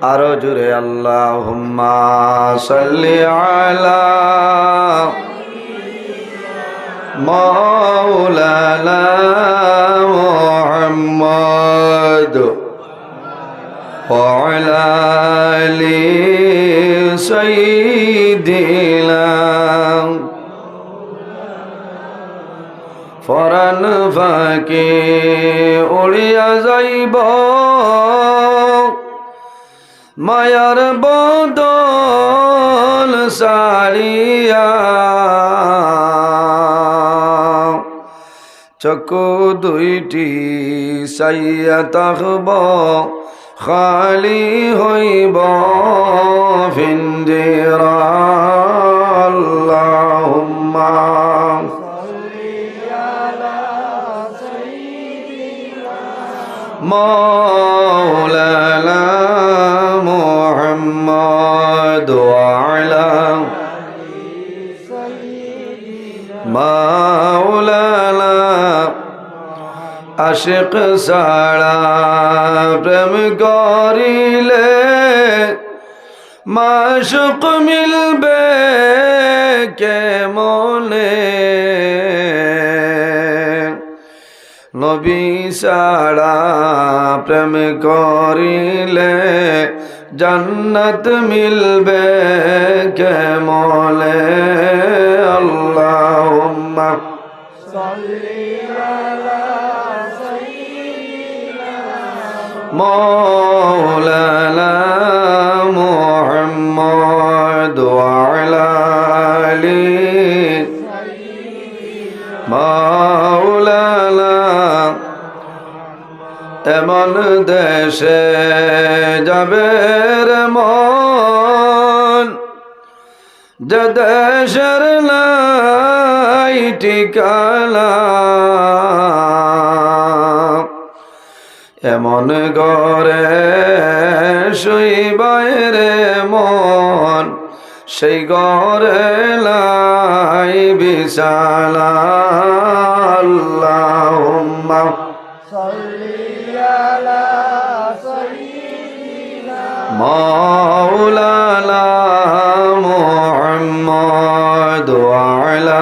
আরো জুড়ে আল্লাহ সাল্লি আলা مولانا محمد وعلى آل سيدنا ফরান ফাঁকে উড়িয়া যাইব মায়ার বদল সারিয়া। চকো দুইটি সাইয়া তাহব খালি হইব ফিন্দিরাল্লাহুম্মা মৌলা محمد وعلى مولانا আশিক সাড়া প্রেম করিলে মাশুক মিলবে কে মনে নবী সাড়া প্রেম করিলে জন্নত মিলবে কে মলে? আল্লাহ মৌলানা মোহাম্মদ মা এমন দেশে যাবে মন। যে দেশের এমন গরে শুইবাইরে মন। সেই গরে লাই বিশালা। আল্লাহুম্মা। مولانا محمد وعلى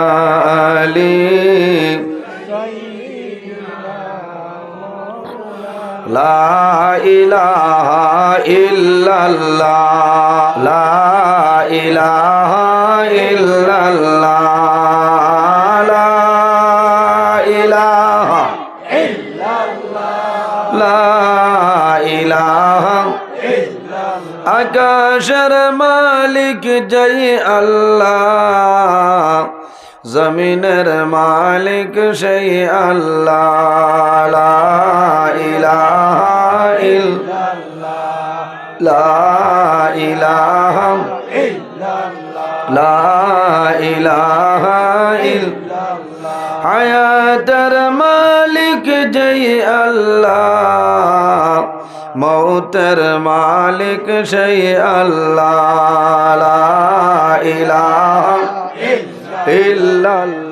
آله لا إله إلا الله لا إله إلا الله لا إله لا إله আকাশের মালিক জয় আল্লাহ জমিনের মালিক সেই আল্লাহ। হায়াতের মালিক জয় আল্লাহ মৌতের মালিক সেই আল্লাহ ইলা ইল্লাল্লাহ।